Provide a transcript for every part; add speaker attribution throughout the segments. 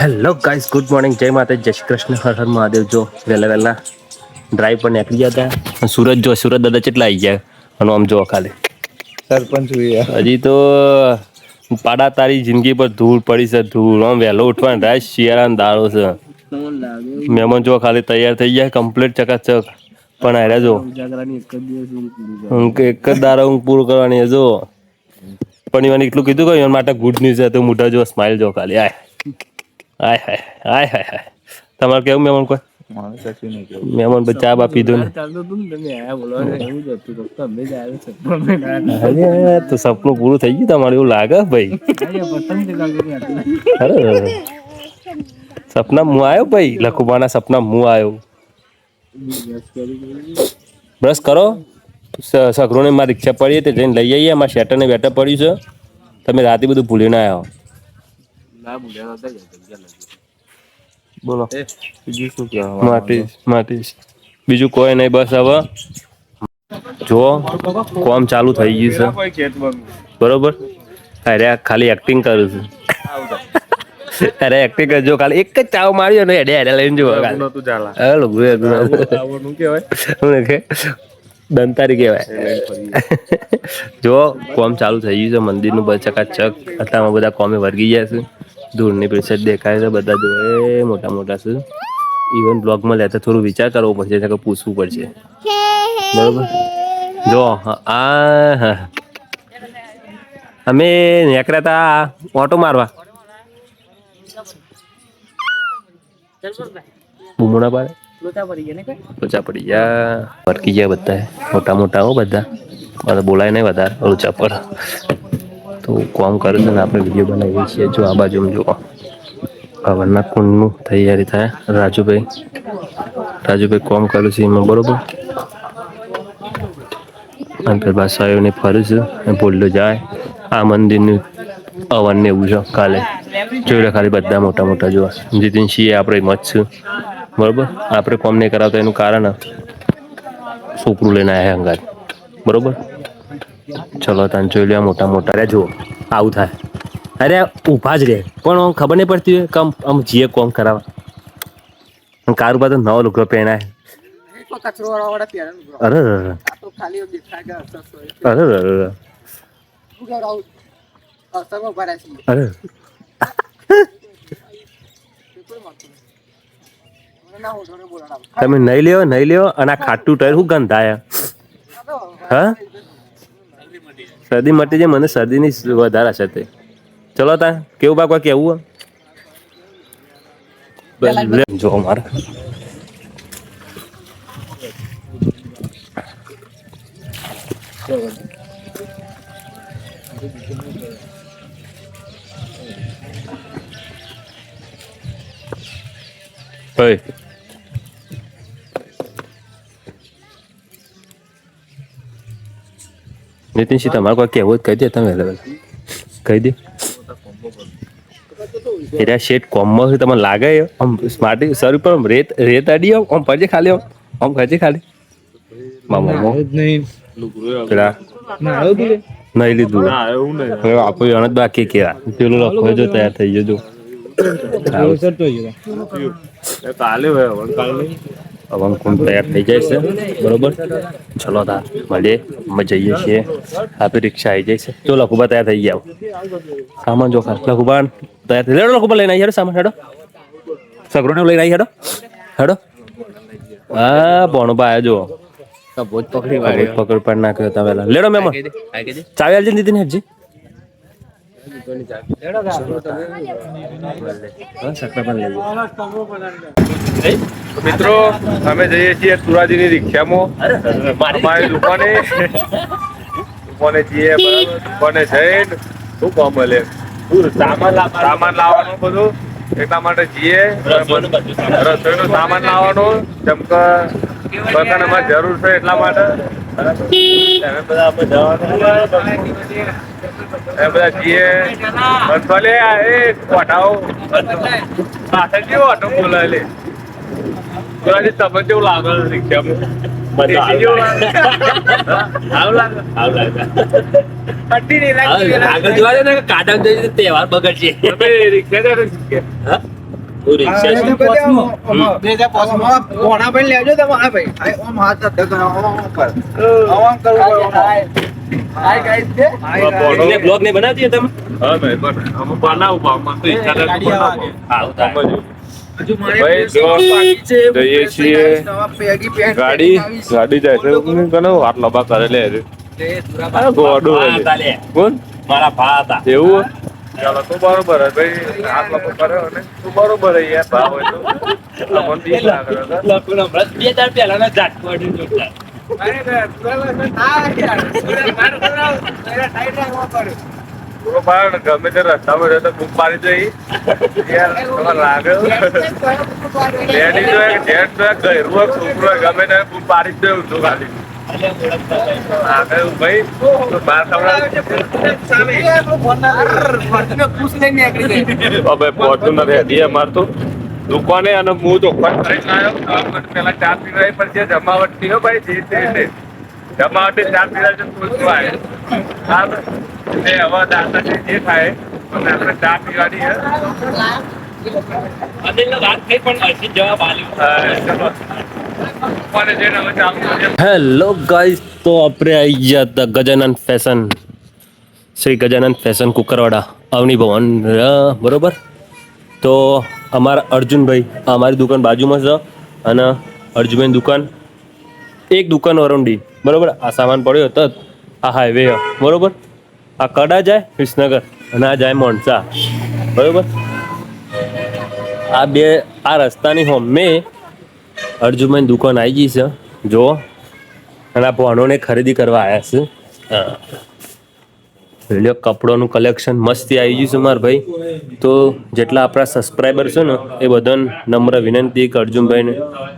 Speaker 1: Hello guys good morning. જય માતા જય શ્રી કૃષ્ણ. હર હર મહાદેવ. જો વહેલા વહેલા ડ્રાઈવ પર નીકળી ગયા હતા સુરત જો સુરત દાદા કેટલા આવી ગયા? અને આમ જો ખાલી.
Speaker 2: સરપંચ
Speaker 1: હજી તો પાડા તારી જિંદગી પર ધૂળ પડી છે ધૂળ. આમ વહેલો ઉઠવાનો રાજ શિયાળાનો દાળો છે. મહેમાન જો ખાલી તૈયાર થઈ ગયા કમ્પ્લીટ ચકાચક. પણ આવ્યા જો. હું એક જ દારો હું પૂરું કરવાની જો. પણ મને એટલું કીધું કે એના માટે ગુડ ન્યૂઝ છે તો મોટા જો સ્માઇલ જો ખાલી. આય. આય હાય આય હાય હાય. તમારે કેવું મહેમાન કોઈ? મહેમાન પર ચા બા પીધો ને. તો સપનું પૂરું થઈ ગયું તમારે એવું લાગે ભાઈ. અરે સપના હું આવ્યો ભાઈ? લખુબાના સપના હું આવ્યો બ્રશ કરો. સ- સગરોને મારી રિક્ષા પડી તે જઈને લઈ આવીએ મારા શેટરને બેટર પડ્યું છે. તમે રાતે બધું ભૂલીને આવ્યો બોલો
Speaker 2: બીજું શું કહેવા
Speaker 1: માટી માટી બીજું કોઈ નહીં બસ હવે જો કોમ ચાલુ થઈ ગયું છે બરોબર અરે ખાલી એક્ટિંગ કરું છું અરે એક્ટિંગ કરજો ખાલી એક જ ચાવ માર્યો ને એડે એડે લઈને જો
Speaker 2: ચાલા
Speaker 1: હાલો ગુરુ
Speaker 2: કહેવાય
Speaker 1: શું કે દંતારી કહેવાય. જો કોમ ચાલુ થઈ ગયું છે મંદિરનું ચકાચક અત્યારમાં બધા કોમે વર્ગી ગયા છે. ધૂળની પ્રસાદ દેખાય છે બધા જોડે મોટા મોટા છે. ઇવન બ્લોગમાં લેતા થોડું વિચાર કરવો પડશે નકર પૂછવું પડશે. બરોબર? જો આ હા. અમે નીકળ્યા હતા ઓટો મારવા. બુમણા પાડે? લોચા પડી ગયા. ફરકી ગયા બધા. મોટા મોટા હો બધા. બધા બોલાય નહીં વધારે. લોચા પર તો કોમ કરે છે ને આપણે વીડિયો બનાવીએ છીએ. જો આ બાજુ જુઓ. હવનના કુંડનું તૈયારી થાય. રાજુભાઈ. રાજુભાઈ કોમ કરું છે એમાં, બરોબર? અને પછી સાહેબને ફરું છું અને બોલ્યો જાય. આ મંદિરનું અવન ને એવું છે. કાલે. જોઈ લો ખાલી બધા મોટા મોટા જોવા. જીતીન છીએ આપણે મત છે. બરોબર? આપણે કોમ નહીં કરાવતા એનું કારણ છોકરું લઈને આવ્યા અંગાત બરોબર? ચલો તાન જોઈ લે મોટા મોટા. રે જુઓ આવું થાય. અરે ઊભા જ રહે પણ ખબર નહીં પડતી હોય કમ આમ જીએ કોમ કરાવવા. કાર પાસે નવો લુગડો પહેરાય. અરે અરે અરે
Speaker 3: શું કરાવું અસરમાં ભરાય છે
Speaker 1: અરે
Speaker 3: તે કોઈ મળતું નહીં. મને ના હું જોડે બોલાડાવું.
Speaker 1: તમે નહીં લ્યો નહીં લ્યો અને આ ખાટું ટાયર શું ગંધાય હા શરદી મટી જાય મને શરદીની વધારે છે તે. ચલો તા કેવું બા કોઈ કેવું? જો મારે ઓય નીતિનસિંહ તમારે કોઈ કહેવું જ કહી દે તમે કહી દે. એરા શેઠ કોમમાં છે તમને લાગે આમ સ્માર્ટ સર ઉપર રેત રેત અડી આમ આમ પડજે ખાલી આમ આમ કરજે ખાલી. મામા
Speaker 2: નહીં.
Speaker 1: પેલા? નહીં. લીધું.
Speaker 2: ના એવું નહીં.
Speaker 1: હવે આપણું અનંત બાકી કેવા પેલું લખો જો તૈયાર થઈ જજો.
Speaker 2: કાલે કાલે નહીં
Speaker 1: કુંડ તૈયાર થઈ જાય છે. બરોબર? ચલો તા મળીએ. અમે જઈએ છીએ. આપી રિક્ષા આવી જાય છે. જો લખુબા તૈયાર થઈ ગયા સામાન જો ખાસ. લખુબા તૈયાર થઈ લેડો લખુબા લઈને આવી હેડો સામાન હેડો. સગરોને લઈને આવી હેડો. હેડો. હા ભણબા આવ્યા જો
Speaker 2: પકડી
Speaker 1: પકડ પણ નાખ્યો તમે લેડો મેમ ચાવી આલજે દીધી ને હજી
Speaker 2: મિત્રો અમે જઈએ છીએ સુરાજીની રિક્ષામાં. અમારી દુકાને. દુકાને જઈએ બરાબર. દુકાને જઈને શું કામ મળે? સામાન સામાન લાવવાનું બધું. એટલા માટે જઈએ. રસોઈનો સામાન. લાવવાનો. જેમ કે બધાને અમારે જરૂર છે એટલા માટે? બરાબર? એમે બધા આપણે જવાનું એ બધા જઈએ બંધવાલે આ એ કોઠાઓ પાછળ કેવો ઓટો બોલાય લે પેલાથી તમે કેવું લાગે? રિક્ષામાં જેવું લાગે? લાગતી.
Speaker 1: આગળ જોવા ને કાઢા તહેવાર બગડશે.
Speaker 2: રિક્ષા
Speaker 1: છે?
Speaker 3: બે હજાર પાંચમાં. કોના ભાઈ લેજો તમે હા ભાઈ. આ ઓમ હાથ ધક્કા ઓમ ઓમ ઓમ કરવું પડે, ઓમ.
Speaker 1: એટલે બ્લોગ ને બનાવતી તમે?
Speaker 2: હા ભાઈ પણ અમે બનાવું પણ તો ઈચ્છા નથી
Speaker 3: ગાડી આવું
Speaker 2: સમજો.
Speaker 3: હજુ મારે
Speaker 2: ભાઈ,
Speaker 3: બેસી
Speaker 2: જો
Speaker 3: બાકી છે.
Speaker 2: જઈએ છીએ.
Speaker 3: નવા પેગી પેન્ટ
Speaker 2: ગાડી ગાડી જાય છે. કરે. લે ગોડું. કોણ?
Speaker 1: મારા ભા હતા.
Speaker 2: એવું? ચાલો તો બરોબર હે ભાઈ. આટલો તો કર્યો ને. તું બરોબર હે યાર ભાવ હોય તો. અમન બી ના
Speaker 1: લખું હમણાં બે ચાર જોતા.
Speaker 3: દુરા ના જાત પાડ.
Speaker 2: ગમે તે રસ્તામાં રહે તો બૂમ પાડી દઈ લાગે લેડી તો એક જેન્ટ એક ગયરું હોય, છોકરું ગમે તે બૂમ પાડી જ દેવું છું ખાલી. દુકાને અને હું તો ખોટ કરીને આવ્યો. પેલા ચા પી રહી પણ જે જમાવટથી હો ભાઈ જે તે જમાવટ ચા પી રહ્યા છે? એટલે હવે દાદાજી જે થાય આપણે ચા પીવાની હે.
Speaker 1: વાત થઈ પણ જવાબ આલ્યો. હેલો ગાઈસ તો આપણે આવી ગયા હતા ગજાનંદ ફેશન શ્રી ગજાનંદ ફેશન કુકરવાડા, અવની ભવન. બરોબર? તો અમારા અર્જુનભાઈ અમારી દુકાન બાજુમાં છે અને અર્જુનભાઈની દુકાન એક દુકાન વરુંડી. બરોબર? આ સામાન પડ્યો હતો. આ હાઈવે બરોબર? આ કડા જાય વિસનગર અને આ જાય મોણસા બરોબર? આ બે, આ રસ્તાની હોમે અર્જુનભાઈની દુકાન આવી ગઈ છે. જો અને આ ભણોને ખરીદી કરવા આવ્યા છે. લ્યો, કપડોનું કલેક્શન મસ્તી આવી ગયું છે મારા ભાઈ. તો જેટલા આપણા સબસ્ક્રાઈબર છે ને, એ બધાને નમ્ર વિનંતી કે અર્જુનભાઈને,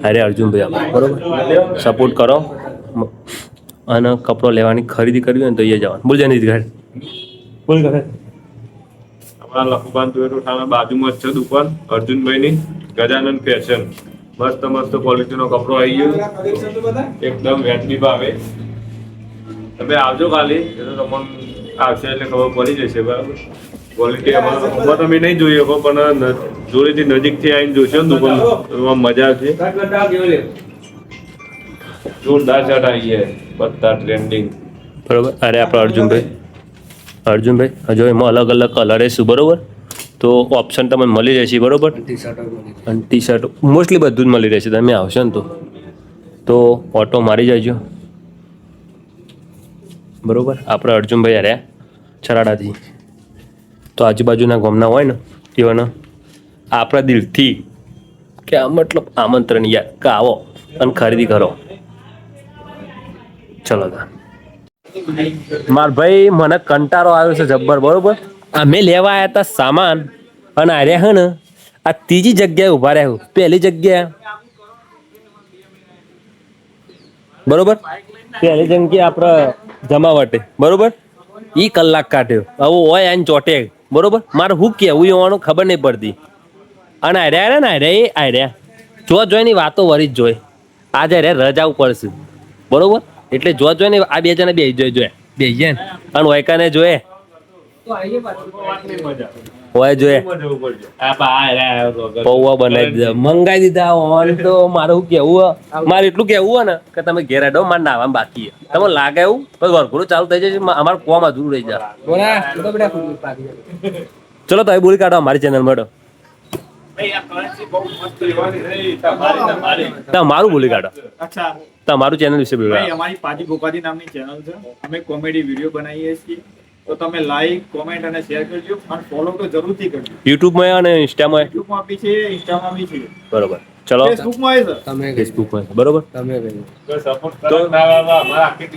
Speaker 1: અરે અર્જુનભાઈ આપણે બરોબર? સપોર્ટ કરો. અને કપડો લેવાની ખરીદી કરવી હોય ને તો એ જવાનું. બોલ નહીં ઘર બોલ ઘરે.
Speaker 2: અમારા લખુબાન તુવેરો બાજુમાં છે દુકાન. અર્જુનભાઈની ગજાનંદ ફેશન મસ્ત મસ્ત ક્વોલિટીનો કપડો આવી ગયો. એકદમ વ્યાજબી ભાવે. તમે આવજો ખાલી. એ તો તમને આવશે એટલે ખબર પડી જશે બરાબર? ક્વોલિટી અમારા તમે નહીં જોઈ શકો પણ ન- જોડેથી નજીકથી આવીને જોશો ને દુકાન. એમાં મજા આવશે. જોરદાર શર્ટ આવી ગયા. બધા ટ્રેન્ડિંગ
Speaker 1: બરોબર? અરે આપણે અર્જુનભાઈ. અર્જુનભાઈ હજુ એમાં અલગ અલગ કલર છે બરોબર? તો ઓપ્શન તમને મળી રહેશે બરોબર? અને ટી શર્ટ મોસ્ટલી બધું જ મળી રહેશે તમે આવશો ને તો. તો ઓટો મારી જજો. બરોબર? આપણે અર્જુનભાઈ રહ્યા છરાડાથી. તો આજુબાજુના ગામના હોય ને એવાના આપણા દિલથી કે આ મતલબ આમંત્રણ યાર કે આવો અને ખરીદી કરો. ચલો માર ભાઈ મને કંટાળો આવ્યો છે જબ્બર બરોબર? અમે લેવા આવ્યા હતા સામાન અને આર્યા હે ને, આ ત્રીજી જગ્યાએ ઊભા રહ્યા પહેલી જગ્યા. બરોબર? પહેલી જગ્યા આપણે જમાવટે. બરોબર? ઈ કલાક કાઢ્યો. આવું હોય આઈને ચોટે. બરોબર? મારે હું કેવું હોવાનું ખબર નહીં પડતી. અને આર્યા રે ને આર્યા એ આર્યા જો જોઈની વાતો વરી જ જોઈ આજે રે રજા પડશે બરોબર? એટલે જો જોઈને આ બે જણા બે જોઈ જોયા. બે ને. અને વૈકાને જોયે. હોય જોયે પૌવા બનાવી દીધા. મંગાઈ દીધા ઓન તો મારું કેવું મારે એટલું કેવું હોય ને કે તમે ઘેર હેડો મારે નાવાનું બાકી તમે તમને લાગે એવું? પછી વરઘોડું ચાલુ થઈ જશે અમારે કોમ અધૂરું રહી જાય.
Speaker 3: બોલા, તો બેટા
Speaker 1: ચલો તમે બોલી કાઢો અમારી ચેનલમાં તમારું બોલી કાઢો. તમારું ચેનલ વિશે બોલી
Speaker 4: અમારી પાજી ગોપાજી નામની ચેનલ છે. અમે કોમેડી વીડિયો બનાવીએ છીએ. તો તમે લાઈક કોમેન્ટ અને શેર કરજો અને ફોલો તો જરૂરથી કરજો.
Speaker 1: યુટ્યુબમાં અને ઇન્સ્ટામાં
Speaker 4: યુટ્યુબમાં બી છે ઇન્સ્ટામાં બી છે.
Speaker 1: બરોબર. ચલો.
Speaker 4: ફેસબુકમાં છે સર?
Speaker 3: તમે
Speaker 1: ફેસબુકમાં બરોબર?
Speaker 3: તમે
Speaker 2: સપોર્ટ કરો. ના અમારા આખી.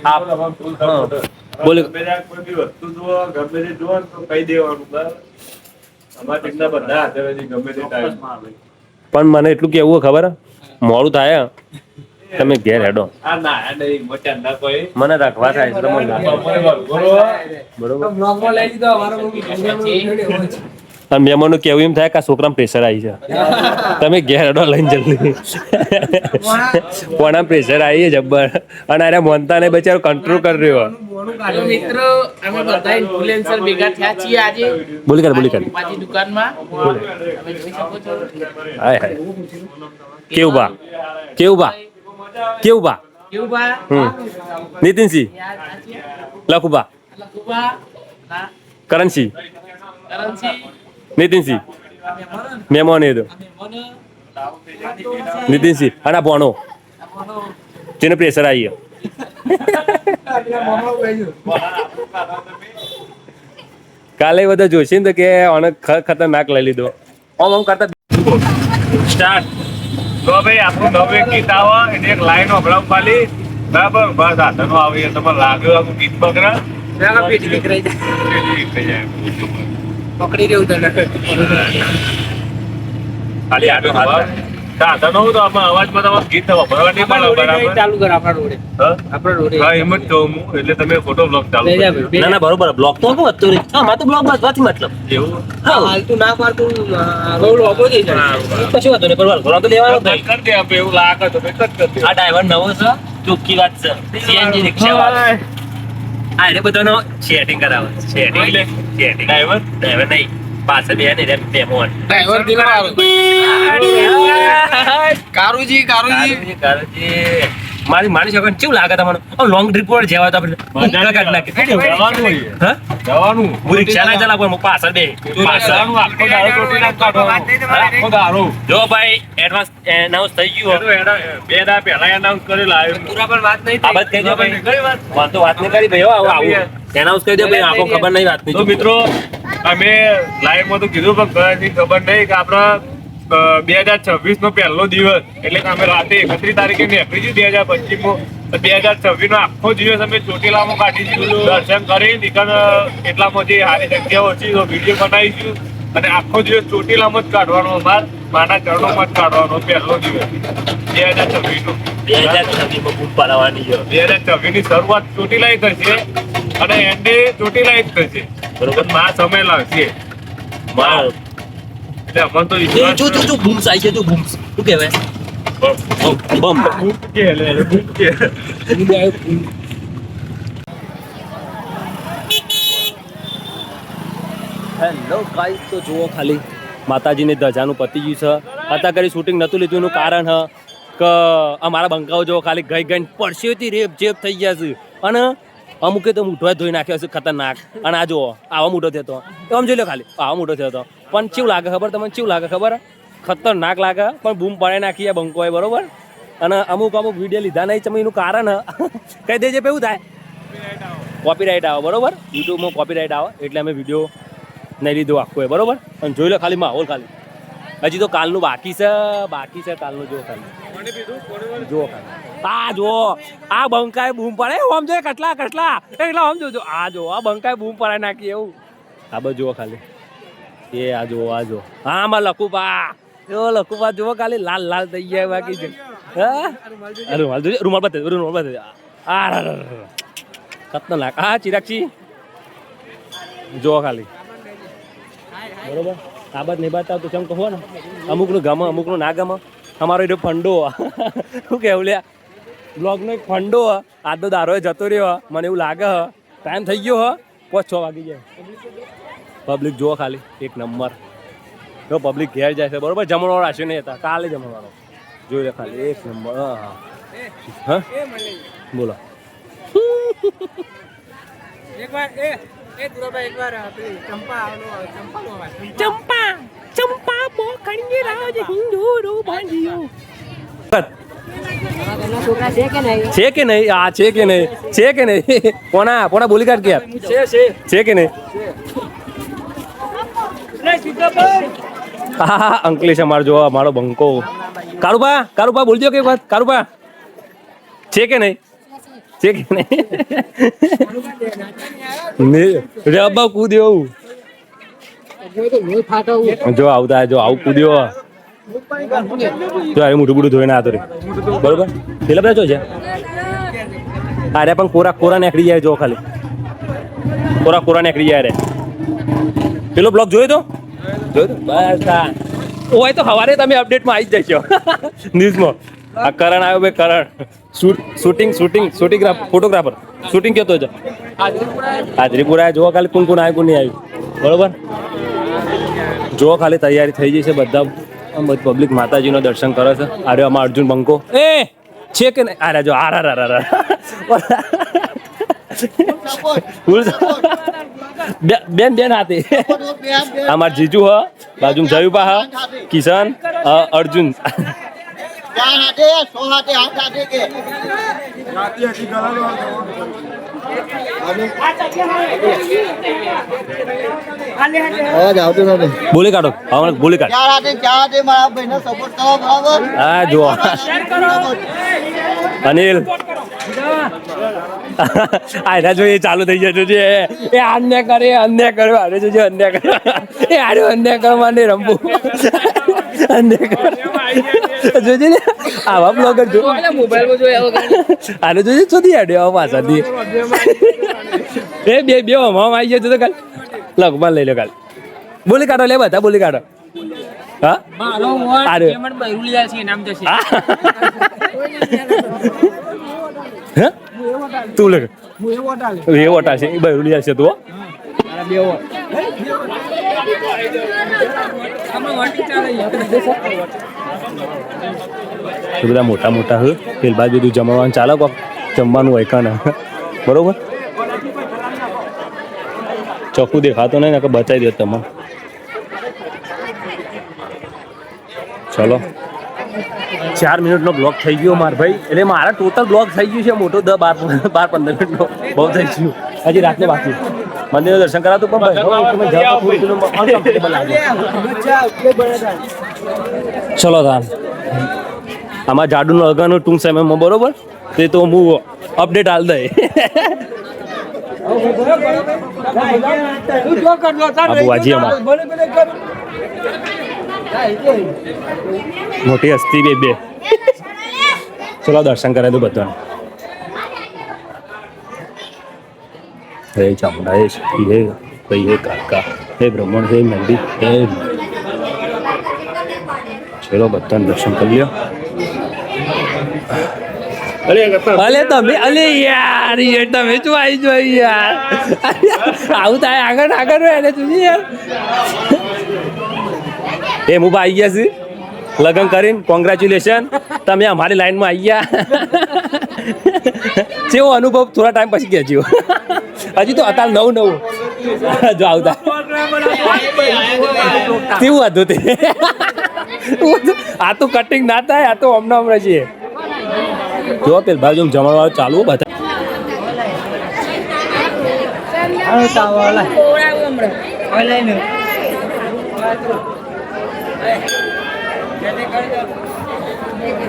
Speaker 1: બોલો.
Speaker 2: ગમે કોઈ બી વસ્તુ જુઓ ગમે તે જુઓ તો કહી દેવાનું બરાબર અમારા ટીમના બધા છે ગમે તે ટાઈમ
Speaker 4: આવે.
Speaker 1: પણ મને એટલું કેવું ખબર? મોડું થાય તમે ઘેર હેડો.
Speaker 2: આ ના આ નહીં મોટા ના કોઈ
Speaker 1: મને રાખવા થાય છે, બરોબર મહેમાનનું કેવું એમ થાય કે આ છોકરામાં પ્રેશર આવી છે. તમે ઘેર હેડો લઈને જલ્દી. કોના પ્રેશર આવી છે જબ્બર. અને અરે મોનતા ને બચારો કંટ્રોલ કરી રહ્યો.
Speaker 5: મિત્રો અમે બધા ઇન્ફ્લુએન્સર ભેગા થયા છીએ આજે.
Speaker 1: બોલી કાઢ બોલી કાઢ.
Speaker 5: બાજી દુકાનમાં. તમે જોઈ શકો છો.
Speaker 1: હાય હાય. કેવું બા? કેવું બા? કેવું બા
Speaker 5: કેવું બા
Speaker 1: હમ. નીતિનસિંહ? લખુબા? કરણસિંહ? નીતિનસિંહ? મહેમાન એ તો. નીતિનસિંહ અને ભણો. જેને પ્રેશર આવી કાલે બધા જોશે ને તો કે આને ખ- ખતરનાક લઈ લીધો. ઓમ ઓમ કરતા
Speaker 2: સ્ટાર્ટ તો ભાઈ આપણું નવે એક ગીત આવે એને એક લાઈન હમણાં ખાલી. બરાબર? બસ સાધનો આવે તમારે લાગ્યો લાગે આખું ગીત બગડા.
Speaker 5: પકડી રહ્યું તને.
Speaker 2: ખાલી આટલું. સાધનો તો આમાં અવાજમાં તમારે ગીત વાપરવા નહીં મળે બરાબર?
Speaker 5: ચાલુ કર આપણા રોડે. આપણા રોડે.
Speaker 2: હા એમ જ કહું હું એટલે તમે ફોટો બ્લોગ ચાલુ
Speaker 5: લઈ જા
Speaker 2: કરજો.
Speaker 5: ભાઈ.
Speaker 1: ના ના બરોબર. બ્લોક તો હતું હતું હા મારે તો બ્લોક બાંધવાથી મતલબ.
Speaker 2: એવું?
Speaker 5: હાલ તું ના પાડતું રોડ ઓપો થઈ જાય
Speaker 1: કશું વાંધો નહીં પરવાર ઘોડા તો લેવાનો જ
Speaker 2: કટ
Speaker 1: નહીં.
Speaker 2: કરી દે આપણે એવું લાગે તો કટ કરી દે.
Speaker 1: આ ડ્રાઈવર નવો છે ચોખ્ખી વાત છે. સીએનજી રિક્ષા વાળો. આ એને બધાનો સેટિંગ કરાવે સેટિંગ એટલે ડ્રાઈવર ડ્રાઈવર નહીં. પાછળ બે ને રેમ ડેમોન
Speaker 5: ડ્રાઈવર દિલવાળો કારુજી કારુજી.
Speaker 1: મારી માની શકો કેવું લાગે તમને? લોંગ ટ્રીપ પર જેવા તો આપણે ઊંઘા કાઢ નાખે.
Speaker 2: જવાનું હોય.
Speaker 1: હા?
Speaker 2: જવાનું.
Speaker 1: હું રિક્ષા ના ચલાવ પણ પાછળ બે પાછળ.
Speaker 2: આખો દાડો ચોટી ના કાઢવાનો. આખો દાડો.
Speaker 1: જો ભાઈ એડવાન્સ એનાઉન્સ થઈ ગયું
Speaker 2: હતું એના- બે દા પહેલા એનાઉન્સ કરેલા આવ્યું.
Speaker 5: પૂરા પણ વાત નહીં
Speaker 1: આ વાત કહી દો ભાઈ.
Speaker 2: વાત.
Speaker 1: તો વાત નહીં કરી ભાઈ આવું. આવું એનાઉન્સ કરી દો ભાઈ આપો ખબર નહીં વાત
Speaker 2: તો
Speaker 1: નહીં
Speaker 2: મિત્રો અમે લાઈવમાં તો કીધું પણ કદાચ ખબર નહીં કે આપણા બે હજાર છવ્વીસ નો પહેલો દિવસ એટલે કે અમે રાતે એકત્રીસ તારીખે નીકળી છીએ બે હજાર પચીસમાં બે હજાર છવ્વીસ નો આખો દિવસ અમે ચોટીલામાં કાઢી દીધું દર્શન કરી નીકળ એટલામાં જે સારી જગ્યાઓ છે તો વીડિયો બનાવીશું. અને આખો દિવસ ચોટીલામાં જ કાઢવાનો અમાર માના ચરણોમાં જ કાઢવાનો પહેલો દિવસ. બે હજાર છવ્વીસ નો
Speaker 1: બે હજાર પાડવાની
Speaker 2: બે હજાર છવ્વીસની શરૂઆત ચોટીલા થશે અને એન્ડે ચોટીલા જ થશે. બરોબર? માં સમય લાગશે
Speaker 1: માં
Speaker 2: એટલે અમને તો વિશ્વાસ
Speaker 1: જો જો જો બૂમ્સ આવી છે જો બૂમ્સ શું કહેવાય? બમ.
Speaker 2: બુક કે લે, બૂમ કે.
Speaker 1: હેલો ગાઈસ તો જુઓ ખાલી. માતાજીની ધજાનું પતી ગયું છે. અત્યારે કરી શૂટિંગ નહોતું લીધું એનું કારણ હ કે અમારા બંકાઓ જો ખાલી ગઈ ગઈ પડશેથી રેપ જેપ થઈ ગયા છે. અને અમુકે તો મૂઠો ધોઈ નાખ્યો છે ખતરનાક. અને આ જુઓ, આવો મોટો થયો હતો આમ જોઈ લો ખાલી, આવો મોટો થયો હતો પણ કેવું લાગે ખબર તમને? કેવું લાગે ખબર? ખતરનાક લાગે, પણ બૂમ પાડી નાખી બંકો હોય બરોબર? અને અમુક અમુક વીડિયો લીધા નહીં તમે એનું કારણ કહી દેજે પેવું થાય. કોપીરાઇટ આવે, બરોબર? યુટ્યુબમાં કોપીરાઇટ આવે, એટલે અમે વીડિયો નહીં લીધો આખો એ, બરોબર? અને જોઈ લો ખાલી માહોલ ખાલી. હજી તો કાલનું બાકી છે બાકી છે કાલનું જો ખાલી જો આ જો, આ બંકાએ બૂમ પડે. આમ જો કટલા કટલા એકલા આમ જોજો. આ જો, આ બંકાએ બૂમ પડાય નાખી એવું. આ બધું જુઓ ખાલી. એ આ જો આ જો હા માં લખુપા જો લખુપા જુઓ ખાલી, લાલ લાલ થઈ ગયા બાકી છે હા? રૂમાલ જોજો, રૂમાલ બતાવી રૂમાલ બતાવી આ. ખતરનાક. હા, ચિરાગજી. જુઓ ખાલી. બરોબર? નહીં બતાવ તો કેમ કહો ને? અમુકનું ગમે અમુકનું ના ગમે. અમારો એ ફંડો. શું કહેવું લ્યા? બ્લોગનો એક ફંડો. આદો દારો જતો રહ્યો. મને એવું લાગે હ. ટાઈમ થઈ ગયો હ. પાંચ છ વાગી જાય પબ્લિક જુઓ ખાલી. એક નંબર. જો પબ્લિક ઘેર જાય છે. બરોબર? જમણવાળો હશે નહીં હતા. કાલે જમણવાળો. જોઈ લે ખાલી. એક નંબર. હા હા. બોલો.
Speaker 5: એકવાર એ એ દુરાભાઈ એકવાર ચંપા આવલો ચંપા?
Speaker 1: ચંપા બોકડીએ રાજ હિન્દુરો બાંધ્યો.
Speaker 6: છે કે નહીં?
Speaker 1: છે કે નહીં આ છે કે નહીં? છે કે નહીં? કોના? કોના બોલી કાઢ કે
Speaker 5: છે. છે
Speaker 1: કે નહીં? હા હા અંકલેશ અમારો જો અમારો બંકો. કારુબા કારુબા બોલજો કે વાત કારુબા છે કે નહીં? છે કે નહીં? ને રબા કૂદ્યો. જો આવતા જો આવું કૂદ્યો. જો આવી મોટું મોટું ધોઈને આતો રે બરોબર? પેલા બધા જો છે. અરે પણ કોરા કોરા નીકળી જાય જો ખાલી. કોરા કોરા નીકળી જાય રે. પેલો બ્લોગ જોયો તો? જોયો તો? બસ હા ઓય તો સવારે તમે અપડેટમાં આવી જ જશો. ન્યૂઝમાં આ કરણ આવ્યો ભાઈ Karan. Shoot shooting shooting shooting photographer. Shooting કેતો છે હાજરીપુરા જોવા ખાલી કોણ કોણ આવ્યું કોણ નહીં આવ્યું. બરોબર? જો ખાલી તૈયારી થઈ ગઈ છે બધા પબ્લિક માતાજીનો દર્શન કરે છે. અરે આમાં અર્જુન બંકો એ છે કે નહીં? અરે જો આર આર આર આર બે- બેન બેન હાથે. અમાર જીજુ હ બાજુ જયુ પા હ કિશન અર્જુન.
Speaker 3: હાથે સો હાથે હાથે
Speaker 1: બોલી કાઢો. હવે બોલી કાઢ.
Speaker 3: ચાર હાથે ચાર હાથે મારા ભાઈને સપોર્ટ કરો બરાબર?
Speaker 1: હા જો અનિલ. આયરા જોઈએ એ ચાલુ થઈ જતું છે એ અન્ય કરે અન્ય કરે આને જોજે અન્ય કર એ આરે અન્ય કરવા ને રમવું. અન્ય કરે જોજે ને. આવા બ્લોગર જો. મોબાઈલ આને જોજે સુધી આડ્યો આવા પાછળથી. એ બે બે હમણાં આવી જતો તો કાલ. લગમાં લઈ લો કાલ. બોલી કાઢો લે બધા બોલી કાઢો. હા?
Speaker 5: મારો
Speaker 1: આરે.
Speaker 5: પેમેન્ટ બૈરુલિયા છે નામ
Speaker 1: હે? તું લે.
Speaker 5: હું એવો ડાલે
Speaker 1: એ ઓટા છે એ બહેરુલી છે તું
Speaker 5: મારા
Speaker 1: બધા મોટા મોટા, હ. પેલ બાજુ બધું જમવાનું ચાલે કોક? જમવાનું હોય કાને. બરોબર? ચોખ્ખું દેખાતો નહીં ને બચાવી દે તમે ચલો. ચાર મિનિટનો બ્લોક થઈ ગયો માર ભાઈ. એટલે મારા ટોટલ બ્લોક થઈ ગયું છે મોટો દ બાર બાર પંદર મિનિટનો બહુ થઈ ગયું. હજી રાતને બાકી. મંદિરનું દર્શન કરાતું પણ ભાઈ ચલો તાર આમાં જાડુનું અગાનું ટૂંક સમયમાં બરોબર? તે તો હું અપડેટ હાલ દઈ. આબુ બુઆજી અમાર મોટી હસ્તી બે બે. ચલો દર્શન કરે તું બધાને. હે ચામુંડા હે શક્તિ, હે ભાઈ, હે કાકા, હે બ્રહ્મણ, હે મંદિર, હે ચલો બધાને દર્શન કરી લ્યો. અલે તમે, અલે યાર યાર તમે શું આવી જો યાર? આવું થાય, આગળ આગળ રહે તું યાર. એ હું આવી ગયા છે. લગ્ન કરીને કોંગ્રેચ્યુલેશન તમે અમારી લાઈનમાં આવી ગયા. જેવો અનુભવ? થોડા ટાઈમ પછી કહેજો. હજી તો અત્યારે નવું નવું. જો આવતા. કેવું હતું તે? આ તો કટિંગ ના થાય, આ તો હમણાં હમણાં છીએ જો પેલ બાજુ જમણવાર ચાલુ બધા.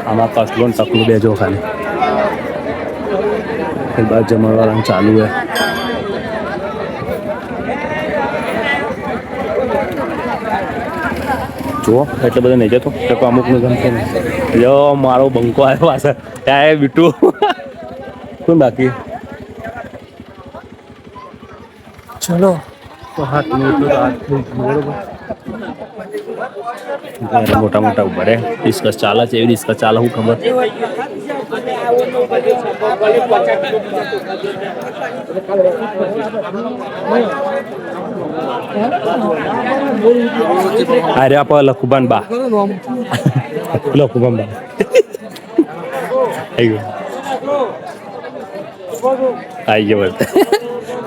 Speaker 1: આમાં કસલોન તકલું બેજો ખાલી. બાજુ જમણવાળાનું ચાલુ હે જો એટલે બધા નહીં જતો તો અમુકનું ગમશે ને જો મારો બંકો આવ્યો પાછળ ત્યાં બીટુ. કોણ બાકી? ચલો. તો હાથ તો હાથ બરોબર. મોટા મોટા ઊભા રહે ડિસ્કસ ચાલે છે એવી ડિસ્કસ ચાલે હું ખબર અરે આપ લખુબાન બા લખુબાન બા આઈ ગયો આઈ ગયો બોલ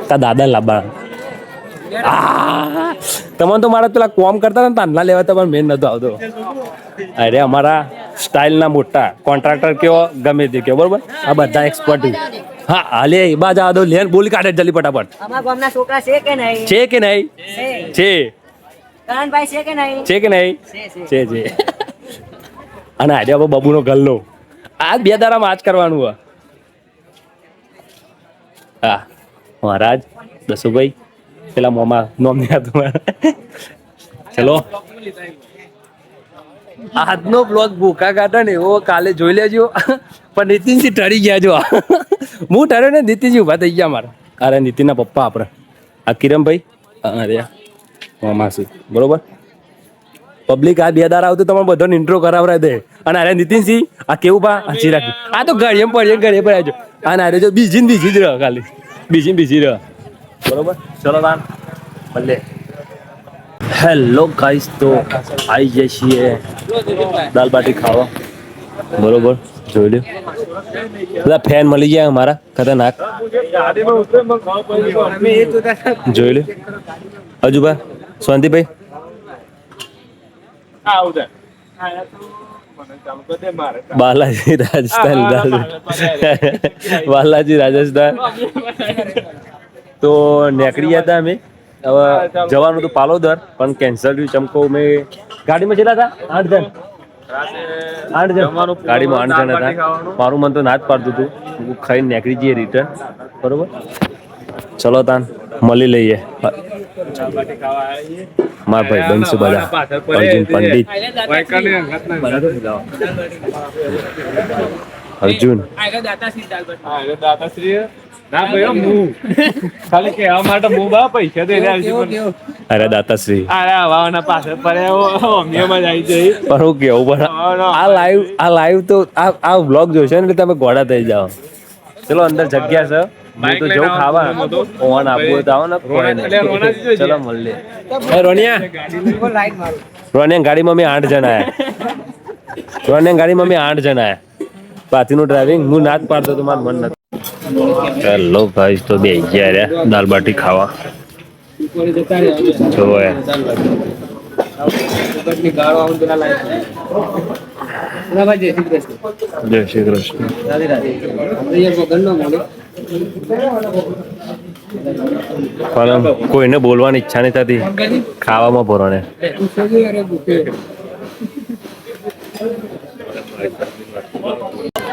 Speaker 1: તા દાદા લાંબા આ તમને તો મારા પેલા કોમ કરતા ને તાંડલા લેવા તો પણ મેન નતો આવતો. અરે અમારા સ્ટાઇલના મોટા કોન્ટ્રાક્ટર કેવો ગમે તે કેવો બરોબર? આ બધા એક્સપર્ટ હા હાલે એ બાજા આદો લેન બોલી કાઢે જલ્દી ફટાફટ.
Speaker 6: અમારા ગામના છોકરા છે કે નહીં?
Speaker 1: છે કે નહીં?
Speaker 6: છે. કરણભાઈ છે કે નહીં?
Speaker 1: છે કે નહીં?
Speaker 6: છે છે.
Speaker 1: અને આજે હવે બબુનો ગલ્લો આ બે દાડામાં આજ કરવાનું હા મહારાજ દસુભાઈ. પેલા મોમાં નોમ નહીં હતું ચલો. આજનો બ્લોગ ભૂખા કાઢે ને એવો કાલે જોઈ લેજો. પણ નીતિનજી ટળી ગયા જો. હું ટર્યો ને નીતિનજી ઊભા થઈ ગયા મારા. અરે નીતિનના પપ્પા આપણે આ કિરણભાઈ? અરે મામા છે. બરોબર? પબ્લિક આ બે દાર આવતું તમારે બધાને ઇન્ટ્રો કરાવરા દે. અને અરે નીતિનસિંહ આ કેવું બા? હજી રાખ્યું આ તો ઘડીએ પડીએ ઘડીએ પડ્યા જો અને અરે જો બીજી બીજી જ રહ ખાલી. બીજી બીજી રહ બરોબર? ચલો તાન ભલે હેલો ગાઈસ તો આવી જઈએ છીએ દાલ બાટી ખાવા બરોબર જોઈ લ્યો બધા ફેન મળી ગયા મારા ખતરનાક જોઈ લ્યો હજુ શાંતિભાઈ. બાલાજી રાજસ્થાન બાલાજી રાજસ્થાન તો નીકળી ગયા હતા અમે. હવે જવાનું હતું પાલોદર પણ કેન્સલ થયું. ચમકો મેં ગાડીમાં ચેલા હતા? આઠ જણ. આઠ જણ. ગાડીમાં આઠ જણ હતા. મારું મન તો ના જ પાડતું હતું. હું ખાઈને નીકળી જઈએ રિટર્ન બરોબર? ચલો તાન મળી લઈએ. મારા ભાઈ બનશું બધા. અર્જુન પંડિત. અર્જુન.
Speaker 5: આગળ
Speaker 2: ના ભાઈ હું ખાલી કહેવા માટે હું બા પૈસા દે રહ્યા છે
Speaker 1: અરે દાતાશ્રી.
Speaker 2: અરે વાવાના પાસે પડ્યા અમીમાં જ આવી જઈ.
Speaker 1: પણ હું કેવું પણ આ લાઈવ આ લાઈવ તો આ આ વ્લોગ જોશે ને તમે ગોડા થઈ જાઓ. ચલો અંદર જગ્યા છે.
Speaker 2: મેં
Speaker 1: તો જવું ખાવા. ઓન આપવું હોય તો આવો ને. ચલો મળીએ. એ રોનિયા. રોનિયા ગાડીમાં મેં આઠ જણા આયા. રોનિયા ગાડીમાં મેં આઠ જણ આયા. પાથીનું ડ્રાઇવિંગ હું ના જ પાડતો તો મારું મન નથી. હેલો ભાઈ, તો બે ગયા રહ્યા દાલ બાટી ખાવા. જો યાર
Speaker 5: ગાળો આવું પેલા લાઈન ના ભાઈ જય શ્રી કૃષ્ણ.
Speaker 1: કોઈને બોલવાની ઈચ્છા નહીં થતી. ખાવામાં ભરોને.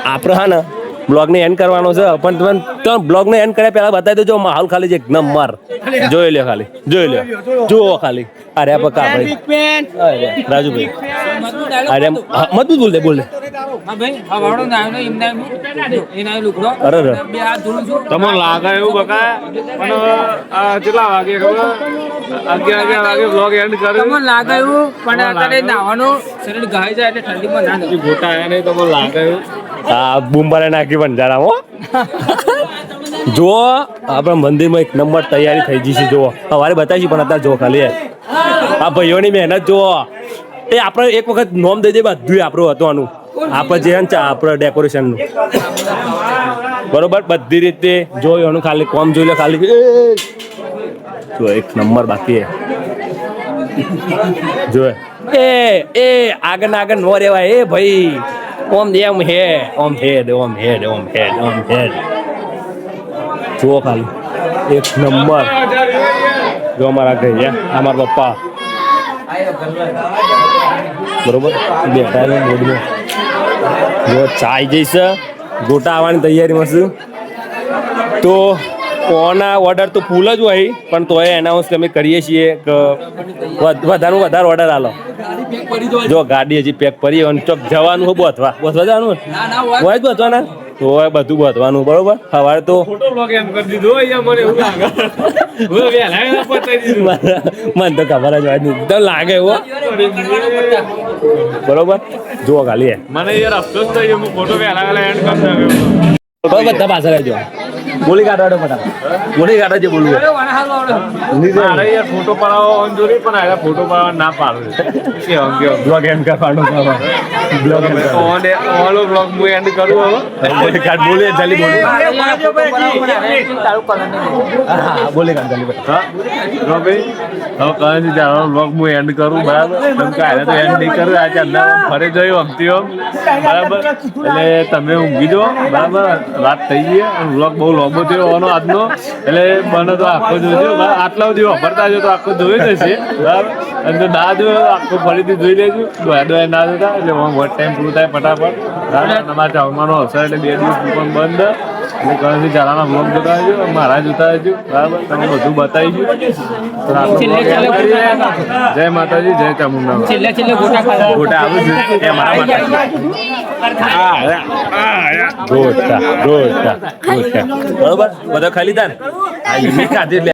Speaker 1: આપણે હા ને? બ્લોગ ને એન્ડ કરવાનો છે. પણ તમે તો બ્લોગ ને એન્ડ કર્યા પહેલાં બતાવી દેજો. માહોલ ખાલી છે એકદમ માર જોઈ લ્યો ખાલી. જોઈ લ્યો. જુઓ ખાલી. અરે પકા ભાઈ. રાજુભાઈ. અરે મજબૂત બોલ દે બોલ દે.
Speaker 2: તમને લાગે એવું બકા પણ આ કેટલા વાગે ખબર? અગિયાર અગિયાર વાગે બ્લોગ એન્ડ
Speaker 5: તમને લાગે એવું? પણ અત્યારે નાવાનું શરીર ગાય જાય એટલે ઠંડીમાં ના નથી
Speaker 2: ગોટા આયા નહીં તમને લાગે એવું?
Speaker 1: આ બૂમબારે નાખી પણ જરા હો. જુઓ આપણા મંદિરમાં એક નંબર તૈયારી થઈ ગઈ છે જુઓ. સવારે બતાવીશું પણ અત્યારે જુઓ ખાલી આ ભાઈઓની મહેનત જુઓ. એ આપણે એક વખત નોમ દઈ દે બધું આપણું હતું આનું. આપણે જે છે ને આપણે ડેકોરેશનનું બરોબર? બધી રીતે જોયું એનું ખાલી કોમ જોઈ લે, ખાલી એ! જો એક નંબર બાકી હે જો, એ એ, આગળ ને આગળ નો રેવાય, એ ભાઈ, ઓમ એમ હે ઓમ હેડ ઓમ હેડ ઓમ હેડ ઓમ હેડ. જુઓ ખાલી, એક નંબર. જો અમારા ઘરે, અમારા પપ્પા. બરોબર? બેઠા છે મોડમાં જો ચાઈ જઈશ ગોટા આવવાની તૈયારીમાં છું. તો કોના ઓર્ડર તો ફૂલ જ હોય પણ તોય એનાઉન્સ અમે કરીએ છીએ કે વધારે વધારે ઓર્ડર આલો. જો ગાડી હજી પેક કરી અને ચોક જવાનું હોય બોથવા બોથવા જવાનું હોય? જ બોથવાના તો બધું બધવાનું બરોબર? સવારે તો
Speaker 2: મને
Speaker 1: તો ખબર જ હોય નહીં તો લાગે એવો બરોબર? જુઓ ખાલી.
Speaker 2: મને યાર અફસોસ થઈ ગયો ફોટો વહેલા વહેલા એન્ડ કરી નાખ્યો
Speaker 1: બધા પાછળ રહેજો. બોલી કાઢો ફટાફટ બોલી કાઢો જે બોલવું.
Speaker 2: મારે યાર ફોટો પડાવો ઓન પણ આયા ફોટો પડાવવા ના પાડું. કેમ કેમ?
Speaker 1: બ્લોગ એમ કરવાનો બ્લોગ એમ કરવાનો.
Speaker 2: ઓન ઓલો બ્લોગ મુ એન્ડ કરું હવે.
Speaker 1: બોલી કાઢ બોલી જલ્દી બોલી. હા બોલી કાઢ જલ્દી
Speaker 2: હા ભાઈ હવે કહે છે ચાલો બ્લોગ મુ એન્ડ કરું બરાબર? તમે કાલે તો એન્ડ નહીં કરું આજે ચાંદા ફરી જોયો અમતી ઓમ બરાબર? એટલે તમે ઊંઘી જો બરાબર? રાત થઈ ગઈ અને બ્લોગ બહુ થયો હોવાનો આજનો. એટલે બને તો આખો જોજો. આટલા સુધી વાપરતા જો તો આખો જોઈ જશે બરાબર? અને જો ના જોયો, આખો ફરીથી જોઈ લેજો. દોયા દોયા ના જોતા. એટલે વોટ ટાઈમ પૂરું થાય ફટાફટ. તમારે ચાવવાનો અવસર એટલે બે દિવસ પણ બંધ. એટલે કણથી ચાલાના બ્લોગ જોતા રહેજો મારા જોતા આવજો બરાબર? તમને બધું બતાવી કરીએ. જય માતાજી જય ચામુંડા
Speaker 5: છેલ્લે છેલ્લે ગોટા
Speaker 1: આવું જ એ મારા માટે. ગોટા ગોટા ગોટા બરોબર? બધા ખાલી તા ને આ ખાધી